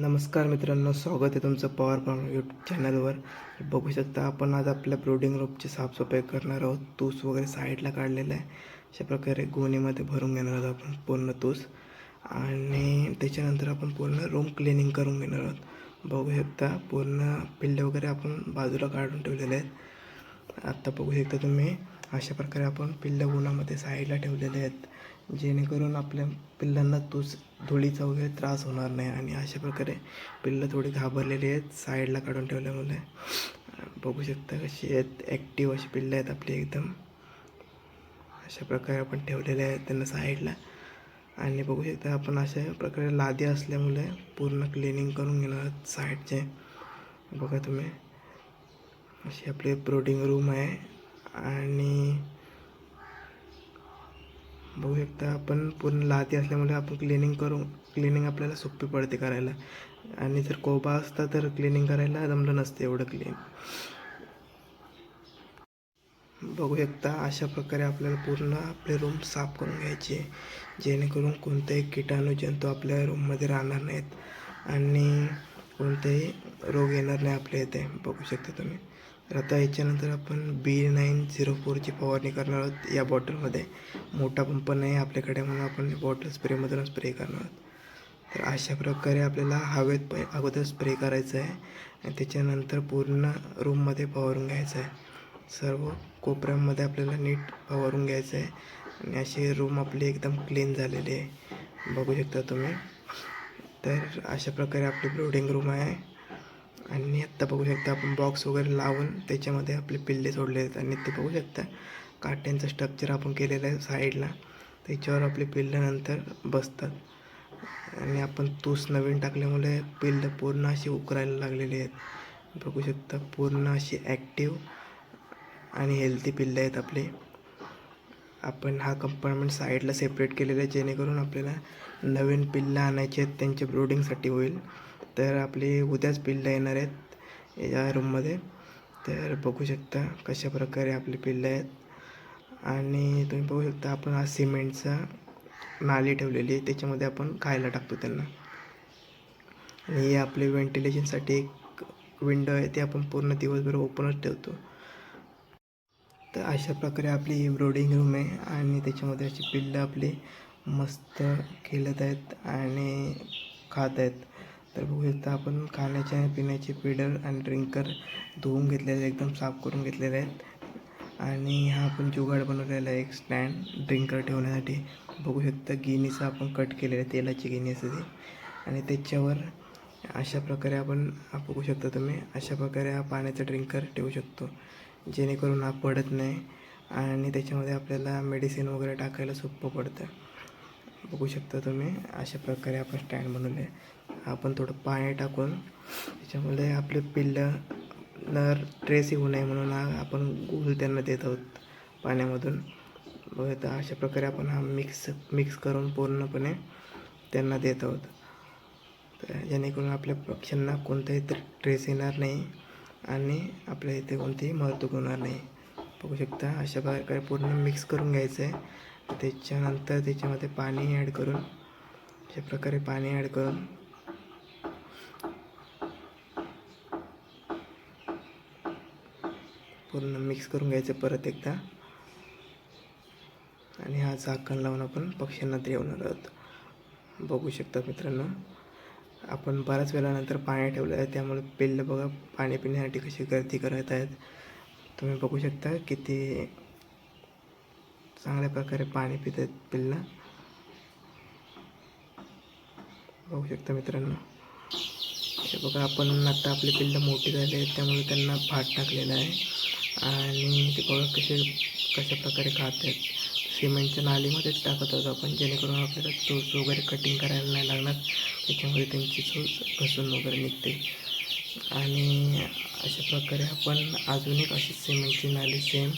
नमस्कार मित्रांनो स्वागत आहे तुमचं पॉवर पॉवर यूट्यूब चॅनलवर बघू शकता आपण आज आपल्या ब्रोडिंग रोपची साफसफाई करणार आहोत. तूस वगैरे साईडला काढलेला आहे. अशा प्रकारे गोणीमध्ये भरून घेणार आहोत आपण पूर्ण तूस. आणि त्याच्यानंतर आपण पूर्ण रूम क्लिनिंग करून घेणार आहोत. बघू शकता पूर्ण पिल्ले वगैरे आपण बाजूला काढून ठेवलेले आहेत. आत्ता बघू शकता तुम्ही अशा प्रकारे आपण पिल्लं उन्हामध्ये साईडला ठेवलेले आहेत. जेणेकरून आपल्या पिल्लांना तोच धुळीचा वगैरे त्रास होणार नाही आणि अशा प्रकारे पिल्लं थोडी घाबरलेली आहेत साईडला काढून ठेवल्यामुळे. बघू शकता कशी आहेत ॲक्टिव्ह अशी पिल्लं आहेत आपली एकदम. अशा प्रकारे आपण ठेवलेले आहेत त्यांना साईडला. आणि बघू शकता आपण अशा प्रकारे लादी असल्यामुळे पूर्ण क्लिनिंग करून घेणार आहोत साईडचे. बघा तुम्ही. अशी आपली ब्रोडिंग रूम आहे. आणि बघू शकता आपण पूर्ण लादी असल्यामुळे आपण क्लिनिंग करू क्लिनिंग आपल्याला सोपी पडते करायला. आणि जर कोबा असता तर क्लिनिंग करायला जमलं नसतं एवढं क्लीन बघू शकता अशा प्रकारे आपल्याला पूर्ण आपले रूम साफ करून घ्यायचे. जेणेकरून कोणतेही किटाणू जंतू आपल्या रूममध्ये राहणार नाहीत. आणि कोणतेही रोग येणार नाही आपल्या इथे. बघू शकता तुम्ही. तर आता याच्यानंतर आपण बी नाईन झिरो फोरची फवारणी करणार आहोत या बॉटलमध्ये. मोठा पंप नाही आपल्याकडे म्हणून आपण बॉटल स्प्रेमधून स्प्रे करणार आहोत. तर अशा प्रकारे आपल्याला हवेत प अगोदर स्प्रे करायचं आहे आणि त्याच्यानंतर पूर्ण रूममध्ये फवारून घ्यायचं आहे. सर्व कोपऱ्यांमध्ये आपल्याला नीट फवारून घ्यायचं आहे आणि अशी रूम आपली एकदम क्लीन झालेली आहे. बघू शकता तुम्ही. तर अशा प्रकारे आपली ब्रोडिंग रूम आहे. आणि आत्ता बघू शकता आपण बॉक्स वगैरे लावून त्याच्यामध्ये आपले पिल्ले सोडले आहेत. आणि ते बघू शकता काट्यांचं स्ट्रक्चर आपण केलेलं आहे साईडला त्याच्यावर आपले पिल्लनंतर बसतात. आणि आपण तूस नवीन टाकल्यामुळे पिल्लं पूर्ण अशी उकरायला लागलेली आहेत. बघू शकता पूर्ण अशी ॲक्टिव्ह आणि हेल्दी पिल्लं आहेत आपली. आपण हा कंपार्टमेंट साईडला सेपरेट केलेला आहे जेणेकरून आपल्याला नवीन पिल्लं आणायचे आहेत त्यांच्या ब्रोडिंगसाठी होईल. तर आपली उद्याच पिल्लं येणार आहेत या रूममध्ये तर बघू शकता कशा प्रकारे आपली पिल्लं आहेत. आणि तुम्ही बघू शकता आपण हा सिमेंटचा नाली ठेवलेली आहे त्याच्यामध्ये आपण खायला टाकतो त्यांना. आणि हे आपले व्हेंटिलेशनसाठी एक विंडो आहे ते आपण पूर्ण दिवसभर ओपनच ठेवतो. तर अशा प्रकारे आपली ब्रोडिंग रूम आहे आणि त्याच्यामध्ये अशी पिल्लं आपली मस्त खेळत आहेत आणि खात आहेत. तर बघू शकता आपण खाण्याचे आणि पिण्याचे फिडर आणि ड्रिंकर धुवून घेतलेले एकदम साफ करून घेतलेले आहेत. आणि हा आपण जुगाड बनवलेला आहे एक स्टँड ड्रिंकर ठेवण्यासाठी. बघू शकता गिनीचं आपण कट केलेलं आहे तेलाची गिनी असते ती. आणि त्याच्यावर अशा प्रकारे आपण बघू शकता तुम्ही अशा प्रकारे हा पाण्याचा ड्रिंकर ठेवू शकतो. जेणेकरून हा पडत नाही आणि त्याच्यामध्ये आपल्याला मेडिसिन वगैरे टाकायला सोपं पडतं. बघू शकता तुम्ही अशा प्रकारे आपण स्टँड बनवले आपण थोडं पाणी टाकून त्याच्यामध्ये आपले पिल्लं नर ट्रेस येऊ नये म्हणून आपण गुळ त्यांना देत आहोत पाण्यामधून. बघा अशा प्रकारे आपण हा मिक्स मिक्स करून पूर्णपणे त्यांना देत आहोत. तर जेणेकरून आपल्या पक्ष्यांना कोणताही ट्रेस येणार नाही आणि आपल्या इथे कोणतीही महत्त्व होणार नाही. बघू शकता अशा प्रकारे पूर्ण मिक्स करून घ्यायचं आहे त्याच्यानंतर त्याच्यामध्ये पाणी ॲड करून अशा प्रकारे पाणी ॲड करून पूर्ण मिक्स करून घ्यायचं परत एकदा. आणि हा झाकण लावून आपण पक्ष्यांना ठेवणार आहोत. बघू शकता मित्रांनो आपण बऱ्याच वेळानंतर पाणी ठेवलं आहे त्यामुळे पिल्लं बघा पाणी पिण्यासाठी कशी गर्दी करत आहेत. तुम्ही बघू शकता किती चांगल्या प्रकारे पाणी पित आहेत पिल्लं. बघू शकता मित्रांनो हे बघा आपण आता आपली पिल्लं मोठी झाली आहेत त्यामुळे त्यांना भात टाकलेला आहे. आणि ते गोळा कसे कशा प्रकारे खात सिमेंटच्या नालीमध्येच टाकत होतो आपण जेणेकरून आपल्याला चोच वगैरे कटिंग करायला नाही लागणार. त्याच्यामुळे त्यांची चोच घसून वगैरे निघते. आणि अशा प्रकारे आपण अजून एक अशी सिमेंटची नाली सेम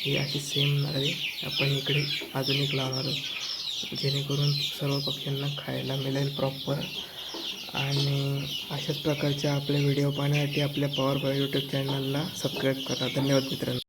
ही अशी सेम नाली आपण इकडे अजून एक लावणार आहोत. जेणेकरून सर्व पक्ष्यांना खायला मिळेल प्रॉपर आणि अशाच प्रकारच्या आपल्या व्हिडिओ पाहण्यासाठी आपल्या पॉवर बाय यूट्यूब चॅनलला सबस्क्राईब करा. धन्यवाद मित्रांनो.